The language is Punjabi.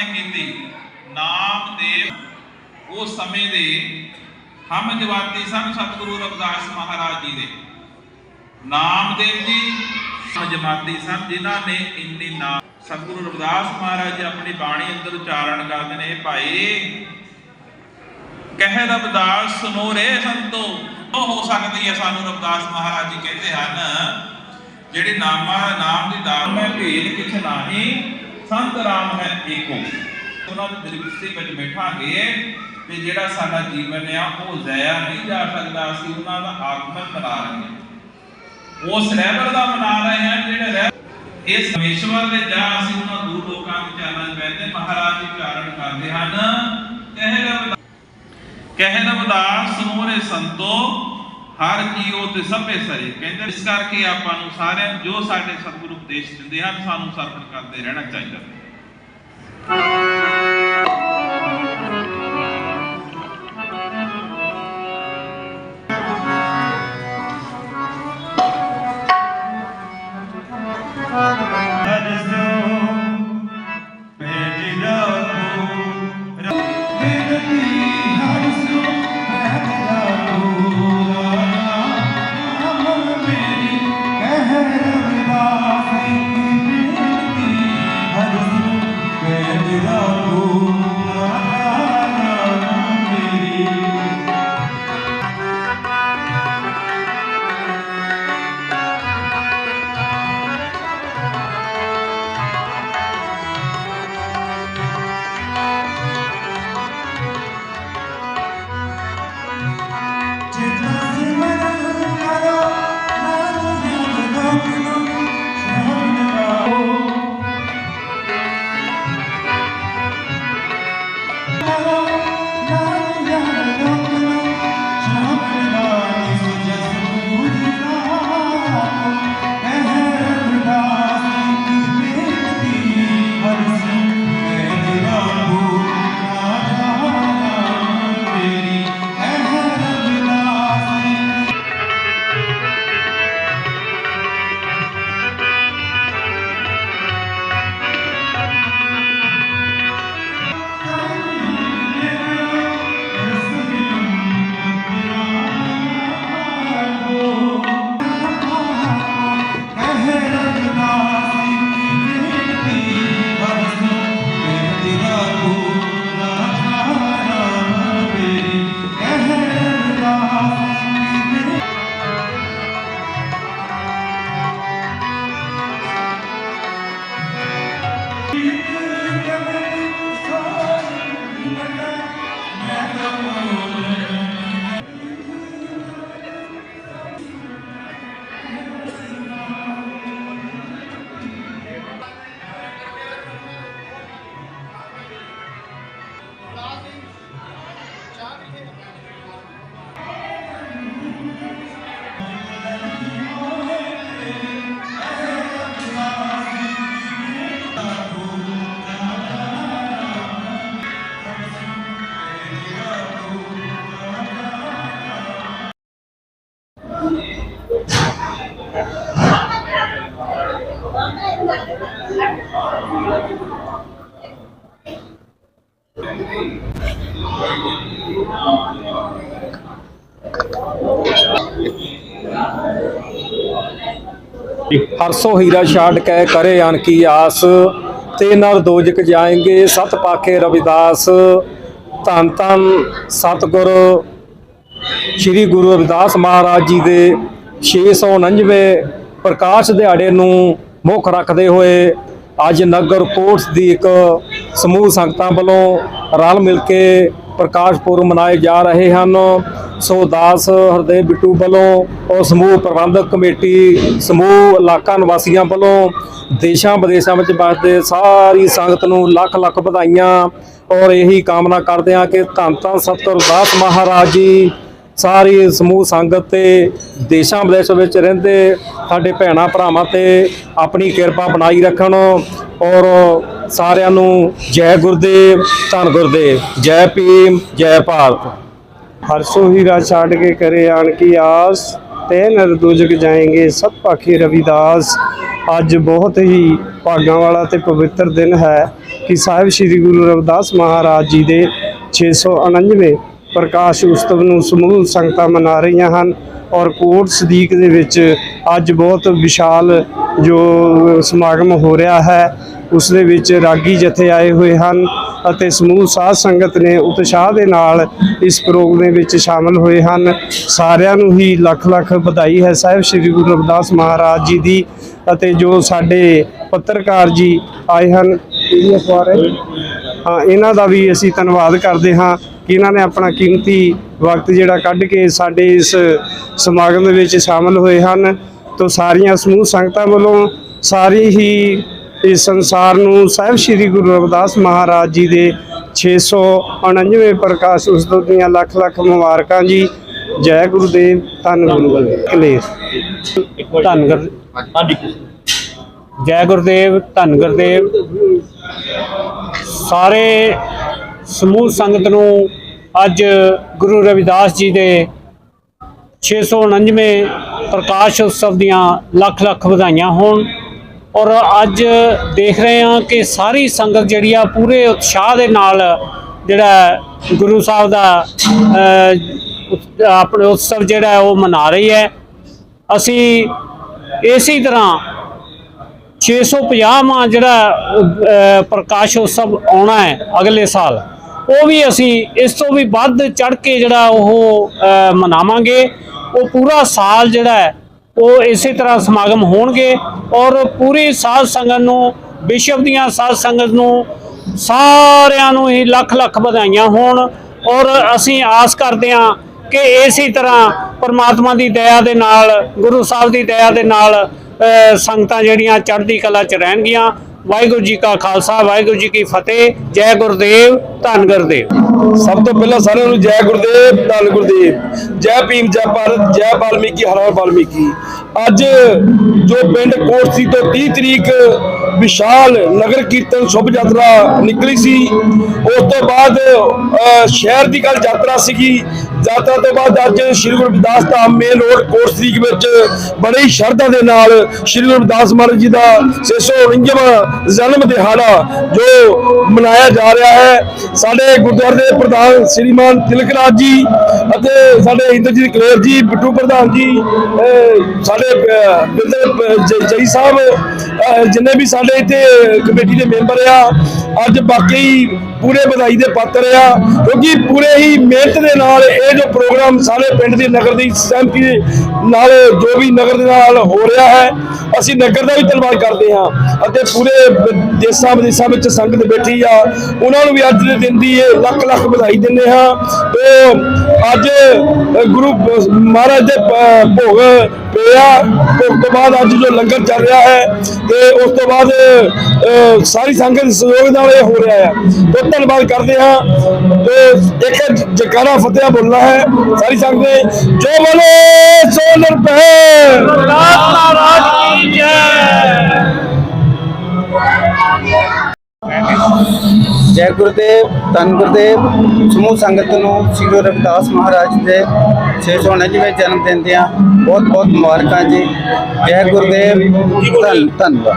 ਨੇ ਕੀਤੀ। ਨਾਮ ਦੇ ਸਮੇਂ ਦੇ ਹਮ ਜਵਾਤੀ ਸਨ ਸਤਿਗੁਰੂ ਰਵਿਦਾਸ ਮਹਾਰਾਜ ਜੀ ਦੇ। ਨਾਮਦੇਵ ਜੀ ਜਮਾਤੀ ਸਨ, ਜਿਨ੍ਹਾਂ ਨੇ ਇੰਨੀ ਨਾਮ ਸਤਿਗੁਰੂ ਰਵਿਦਾਸ ਮਹਾਰਾਜ ਜੀ ਆਪਣੀ ਬਾਣੀ ਅੰਦਰ ਉਚਾਰਨ ਕਰਦੇ ਨੇ, ਭਾਈ, ਕਹਿ ਰਵਿਦਾਸ ਸੁਨੋ ਰੇ ਸੰਤੋ। ਉਹ ਹੋ ਸਕਦੀ ਹੈ ਸਾਨੂੰ ਰਵਿਦਾਸ ਮਹਾਰਾਜ ਜੀ ਕਹਿੰਦੇ ਹਨ, ਜਿਹੜੇ ਨਾਮਾ ਨਾਮ ਦੀ ਦਾਤ ਮੈਂ ਭੇਦ ਕਿਛ ਨਾਹੀ ਸੰਤ ਰਾਮ ਹੈ ਏਕੋ। ਉਹਨਾਂ ਦੀ ਦ੍ਰਿਸ਼ਟੀ ਵਿੱਚ ਬੈਠਾਂਗੇ ਤੇ ਜਿਹੜਾ ਸਾਡਾ ਜੀਵਨ ਆ, ਉਹ ਜ਼ਾਇਆ ਨਹੀਂ ਜਾ ਸਕਦਾ। ਅਸੀਂ ਉਹਨਾਂ ਦਾ ਆਗਮਨ ਮਨਾ ਰਹੇ ਹਾਂ। ਉਸ ਰਹਿਬਰ ਦਾ ਮਨਾ ਰਹੇ ਹਾਂ ਜਿਹੜੇ ਰਹਿ ਇਸ ਪਰਮੇਸ਼ਵਰ ਦੇ ਜਾ ਅਸੀਂ ਉਹਨਾਂ ਦੂਰ ਲੋਕਾਂ ਵਿੱਚ ਚਾਨਣ ਪੈਂਦੇ ਮਹਾਰਾਜ ਜੀ ਚਾਰਣ ਕਰਦੇ ਹਨ। ਕਹਿ ਰਵਿਦਾਸ ਕਹਿ ਰਵਿਦਾਸ ਸੁਨੋਰੇ ਸੰਤੋ। ਹਰ ਜੀਉ ਤੇ ਸਭੇ ਸਰੇ। ਕਹਿੰਦੇ ਇਸ ਕਰਕੇ ਆਪਾਂ ਨੂੰ ਸਾਰਿਆਂ ਨੂੰ ਜੋ ਸਾਡੇ ਸਤਿਗੁਰੂ ਉਪਦੇਸ਼ ਦਿੰਦੇ ਹਨ, ਸਾਨੂੰ ਸਰਵਣ ਕਰਦੇ ਰਹਿਣਾ ਚਾਹੀਦਾ। ਹਰਸੋ ਹੀਰਾ ਛਾੜ ਕੇ ਕਰੇ ਅਨ ਆਸ, ਤੇ ਨਰ ਦੋਜਕ ਜਾਏਂਗੇ ਸਤ ਪਾਖੇ ਰਵਿਦਾਸ। ਧੰਨ ਧੰਨ ਸਤਿਗੁਰ ਸ੍ਰੀ ਗੁਰੂ ਰਵਿਦਾਸ ਮਹਾਰਾਜ ਜੀ ਦੇ 649ਵੇਂ ਪ੍ਰਕਾਸ਼ ਦਿਹਾੜੇ ਨੂੰ ਮੁੱਖ ਰੱਖਦੇ ਹੋਏ ਅੱਜ ਨਗਰ ਕੋਟਸ ਦੀ ਇੱਕ ਸਮੂਹ ਸੰਗਤਾਂ ਵੱਲੋਂ ਰਲ ਮਿਲ ਕੇ ਪ੍ਰਕਾਸ਼ ਪੁਰਬ ਮਨਾਏ ਜਾ ਰਹੇ ਹਨ। ਸੋ ਦਾਸ ਹਰਦੇਵ ਬਿੱਟੂ ਵੱਲੋਂ ਔਰ ਸਮੂਹ ਪ੍ਰਬੰਧਕ ਕਮੇਟੀ, ਸਮੂਹ ਇਲਾਕਾ ਨਿਵਾਸੀਆਂ ਵੱਲੋਂ ਦੇਸ਼ਾਂ ਵਿਦੇਸ਼ਾਂ ਵਿੱਚ ਵਸਦੇ ਸਾਰੀ ਸੰਗਤ ਨੂੰ ਲੱਖ ਲੱਖ ਵਧਾਈਆਂ ਔਰ ਇਹੀ ਕਾਮਨਾ ਕਰਦੇ ਹਾਂ ਕਿ ਧੰਨ ਧੰਨ ਸਤਿਗੁਰ ਦਾਸ ਮਹਾਰਾਜ ਜੀ ਸਾਰੀ ਸਮੂਹ ਸੰਗਤ ਤੇ ਦੇਸ਼ਾਂ ਵਿਦੇਸ਼ਾਂ ਵਿੱਚ ਰਹਿੰਦੇ ਸਾਡੇ ਭੈਣਾ ਭਰਾਵਾਂ ਤੇ ਆਪਣੀ ਕਿਰਪਾ ਬਣਾਈ ਰੱਖਣ ਔਰ ਸਾਰਿਆਂ ਨੂੰ ਜੈ ਗੁਰਦੇਵ, ਧੰਨ ਗੁਰਦੇਵ, ਜੈ ਭੀਮ, ਜੈ ਭਾਰਤ। ਹਰਸੋ ਹੀਰਾ ਛਾੜ ਕੇ ਕਰੇ ਆਣ ਕੀ ਆਸ, ਤੇ ਨਰਦੂਜਕ ਜਾਏਗੇ ਸਭ ਪਾਖੀ ਰਵਿਦਾਸ। ਅੱਜ ਬਹੁਤ ਹੀ ਭਾਗਾਂ ਵਾਲਾ ਤੇ ਪਵਿੱਤਰ ਦਿਨ ਹੈ ਕਿ ਸਾਹਿਬ ਸ੍ਰੀ ਗੁਰੂ ਰਵਿਦਾਸ ਮਹਾਰਾਜ ਜੀ ਦੇ 699 ਪ੍ਰਕਾਸ਼ ਉਤਸਵ ਨੂੰ ਸਮੂਹ ਸੰਗਤਾਂ ਮਨਾ ਰਹੀਆਂ ਹਨ ਔਰ ਕੋਟ ਸਦੀਕ ਦੇ ਵਿੱਚ ਅੱਜ ਬਹੁਤ ਵਿਸ਼ਾਲ ਜੋ ਸਮਾਗਮ ਹੋ ਰਿਹਾ ਹੈ, ਉਸ ਦੇ ਵਿੱਚ ਰਾਗੀ ਜਥੇ ਆਏ ਹੋਏ ਹਨ ਅਤੇ ਸਮੂਹ ਸਾਧ ਸੰਗਤ ਨੇ ਉਤਸ਼ਾਹ ਦੇ ਨਾਲ ਇਸ ਪ੍ਰੋਗਰਾਮ ਦੇ ਵਿੱਚ ਸ਼ਾਮਲ ਹੋਏ ਹਨ। ਸਾਰਿਆਂ ਨੂੰ ਹੀ ਲੱਖ ਲੱਖ ਵਧਾਈ ਹੈ। ਸਾਹਿਬ ਸ੍ਰੀ ਗੁਰੂ ਰਵਿਦਾਸ ਮਹਾਰਾਜ ਜੀ ਦੀ ਅਤੇ ਜੋ ਸਾਡੇ ਪੱਤਰਕਾਰ ਜੀ ਆਏ ਹਨ, ਇਹ ਅਖਬਾਰ ਹੈ। ਹਾਂ, ਇਹਨਾਂ ਦਾ ਵੀ ਅਸੀਂ ਧੰਨਵਾਦ ਕਰਦੇ ਹਾਂ। ਕਿ ਇਹਨਾਂ ਨੇ ਆਪਣਾ ਕੀਮਤੀ ਵਕਤ ਜਿਹੜਾ ਕੱਢ ਕੇ ਸਾਡੇ ਇਸ ਸਮਾਗਮ ਦੇ ਵਿੱਚ ਸ਼ਾਮਲ ਹੋਏ ਹਨ? ਤੋਂ ਸਾਰੀਆਂ ਸਮੂਹ ਸੰਗਤਾਂ ਵੱਲੋਂ ਸਾਰੀ ਹੀ ਇਸ ਸੰਸਾਰ ਨੂੰ ਸਾਹਿਬ ਸ੍ਰੀ ਗੁਰੂ ਰਵਿਦਾਸ ਮਹਾਰਾਜ ਜੀ ਦੇ 699ਵੇਂ ਪ੍ਰਕਾਸ਼ ਉਤਸਵ ਦੀਆਂ ਲੱਖ ਲੱਖ ਮੁਬਾਰਕਾਂ ਜੀ। ਜੈ ਗੁਰੂਦੇਵ ਧੰਨ ਗੁਰੂ ਕਲੇਸ਼। ਧੰਨ ਗੁਰ ਜੈ ਗੁਰਦੇਵ ਧੰਨ ਗੁਰਦੇਵ। ਸਾਰੇ ਸਮੂਹ ਸੰਗਤ ਨੂੰ ਅੱਜ ਗੁਰੂ ਰਵਿਦਾਸ ਜੀ ਦੇ 649ਵੇਂ ਪ੍ਰਕਾਸ਼ ਉਤਸਵ ਦੀਆਂ ਲੱਖ ਲੱਖ ਵਧਾਈਆਂ ਹੋਣ ਔਰ ਅੱਜ ਦੇਖ ਰਹੇ ਹਾਂ ਕਿ ਸਾਰੀ ਸੰਗਤ ਜਿਹੜੀ ਆ ਪੂਰੇ ਉਤਸ਼ਾਹ ਦੇ ਨਾਲ ਜਿਹੜਾ ਗੁਰੂ ਸਾਹਿਬ ਦਾ ਆਪਣੇ ਉਤਸਵ ਜਿਹੜਾ ਉਹ ਮਨਾ ਰਹੀ ਹੈ। ਅਸੀਂ ਇਸੇ ਤਰ੍ਹਾਂ 650ਵਾਂ ਜਿਹੜਾ ਪ੍ਰਕਾਸ਼ ਉਤਸਵ ਆਉਣਾ ਹੈ ਅਗਲੇ ਸਾਲ। ਉਹ ਵੀ ਅਸੀਂ ਇਸ ਤੋਂ ਵੀ ਵੱਧ ਚੜ ਕੇ ਜਿਹੜਾ ਉਹ ਮਨਾਵਾਂਗੇ। ਉਹ ਪੂਰਾ ਸਾਲ ਜਿਹੜਾ ਹੈ, ਉਹ ਇਸੇ ਤਰ੍ਹਾਂ ਸਮਾਗਮ ਹੋਣਗੇ ਔਰ ਪੂਰੀ ਸਾਧ ਸੰਗਤ ਨੂੰ, ਵਿਸ਼ਵ ਦੀਆਂ ਸਾਧ ਸੰਗਤ ਨੂੰ ਸਾਰਿਆਂ ਨੂੰ ਹੀ ਲੱਖ ਲੱਖ ਵਧਾਈਆਂ ਹੋਣ ਔਰ ਅਸੀਂ ਆਸ ਕਰਦੇ ਹਾਂ ਕਿ ਇਸੇ ਤਰ੍ਹਾਂ ਪਰਮਾਤਮਾ ਦੀ ਦਇਆ ਦੇ ਨਾਲ, ਗੁਰੂ ਸਾਹਿਬ ਦੀ ਦਇਆ ਦੇ ਨਾਲ ਸੰਗਤਾਂ ਜਿਹੜੀਆਂ ਚੜ੍ਹਦੀ ਕਲਾ 'ਚ ਰਹਿਣਗੀਆਂ। ਵਾਹਿਗੁਰੂ ਜੀ ਕਾ ਖਾਲਸਾ ਵਾਹਿਗੁਰੂ ਜੀ ਕੀ ਫਤਿਹ ਜੈ ਗੁਰਦੇਵ ਧੰਨ ਗੁਰਦੇਵ। ਸਭ ਤੋਂ ਪਹਿਲਾਂ ਸਾਰਿਆਂ ਨੂੰ ਜੈ ਗੁਰਦੇਵ ਧੰਨ ਗੁਰਦੇਵ। ਜੈ ਭੀਮ ਜੈ ਭਾਰਤ ਜੈ ਵਾਲਮੀਕੀ ਹਰ ਵਾਲਮੀਕੀ। ਅੱਜ ਜੋ ਪਿੰਡ ਕੋਟਸੀ ਤੋਂ 30 ਤਰੀਕ ਵਿਸ਼ਾਲ ਨਗਰ ਕੀਰਤਨ ਸ਼ੁਭ ਯਾਤਰਾ ਨਿਕਲੀ ਸੀ ਉਸ ਤੋਂ ਬਾਅਦ ਅ, ਸ਼ਹਿਰ ਦੀ ਕੱਲ ਯਾਤਰਾ ਸੀਗੀ। ਯਾਤਰਾ ਤੋਂ ਬਾਅਦ ਅੱਜ ਸ਼੍ਰੀ ਗੁਰੂ ਰਵਿਦਾਸ ਧਾਮ ਮੇਨ ਰੋਡ ਕੋਟਸੀ ਵਿੱਚ ਬੜੀ ਸ਼ਰਧਾ ਦੇ ਨਾਲ ਸ਼੍ਰੀ ਗੁਰੂ ਰਵਿਦਾਸ ਮਹਾਰਾਜ ਜੀ ਦਾ 649ਵਾਂ ਜਨਮ ਦਿਹਾੜਾ ਜੋ ਮਨਾਇਆ ਜਾ ਰਿਹਾ ਹੈ। ਸਾਡੇ ਗੁਰਦੁਆਰੇ ਦੇ ਪ੍ਰਧਾਨ ਸ਼੍ਰੀਮਾਨ ਤਿਲਕਰਾਜ ਜੀ ਅਤੇ ਸਾਡੇ ਇੰਦਰਜੀਤ ਕਲੇਰ ਜੀ ਬਿੱਟੂ ਪ੍ਰਧਾਨ ਜੀ ਸਾਡੇ ਅਹ, ਬਿੰਦਰ ਜਈ ਸਾਹਿਬ ਜਿੰਨੇ ਵੀ ਸਾਡੇ ਇੱਥੇ ਕਮੇਟੀ ਦੇ ਮੈਂਬਰ ਆ ਅੱਜ ਬਾਕੀ ਪੂਰੇ ਵਧਾਈ ਦੇ ਪਾਤਰ ਆ ਕਿਉਂਕਿ ਪੂਰੇ ਹੀ ਮਿਹਨਤ ਦੇ ਨਾਲ ਇਹ ਜੋ ਪ੍ਰੋਗਰਾਮ ਸਾਰੇ ਪਿੰਡ ਦੀ ਨਗਰ ਦੀ ਸਹਿਮਤੀ ਨਾਲ ਜੋ ਵੀ ਨਗਰ ਦੇ ਨਾਲ ਹੋ ਰਿਹਾ ਹੈ, ਅਸੀਂ ਨਗਰ ਦਾ ਵੀ ਧੰਨਵਾਦ ਕਰਦੇ ਹਾਂ ਅਤੇ ਪੂਰੇ ਦੇਸ਼ਾਂ ਵਿਦੇਸ਼ਾਂ ਵਿੱਚ ਸੰਗਤ ਬੈਠੀ ਆ, ਉਹਨਾਂ ਨੂੰ ਵੀ ਅੱਜ ਦੇ ਦਿਨ ਦੀ ਇਹ ਲੱਖ ਲੱਖ ਵਧਾਈ ਦਿੰਦੇ ਹਾਂ ਤੇ ਅੱਜ ਗੁਰੂ ਮਹਾਰਾਜ ਦੇ ਪ- ਭੋਗ ਪਿਆ ਭੋਗ ਤੋਂ ਬਾਅਦ ਅੱਜ ਜੋ ਲੰਗਰ ਚੱਲ ਰਿਹਾ ਹੈ ਤੇ ਉਸ ਤੋਂ ਬਾਅਦ ਸਾਰੀ ਸੰਗਤ ਦੇ ਸਹਿਯੋਗ ਨਾਲ ਇਹ ਹੋ ਰਿਹਾ ਹੈ। ਤੇ ਧੰਨਵਾਦ ਕਰਦੇ ਹਾਂ। ਤੇ ਇੱਕ ਜਕਾਰਾ ਫਤਿਹ ਬੋਲਣਾ ਹੈ। ਸਾਰੀ ਸੰਗਤ ਨੇ ਜੋ ਬੋਲੇ ਸੋ ਨਿਰਭੈ ਜੈ ਗੁਰਦੇਵ ਧੰਨ ਗੁਰਦੇਵ। ਸਮੂਹ ਸੰਗਤ ਨੂੰ ਸ੍ਰੀ ਗੁਰੂ ਰਵਿਦਾਸ ਮਹਾਰਾਜ ਦੇ 649ਵੇਂ ਜਨਮ ਦਿਨ ਦੀਆਂ ਬਹੁਤ ਬਹੁਤ ਮੁਬਾਰਕਾਂ ਜੀ। ਜੈ ਗੁਰਦੇਵ ਧੰਨ ਧੰਨਵਾਦ।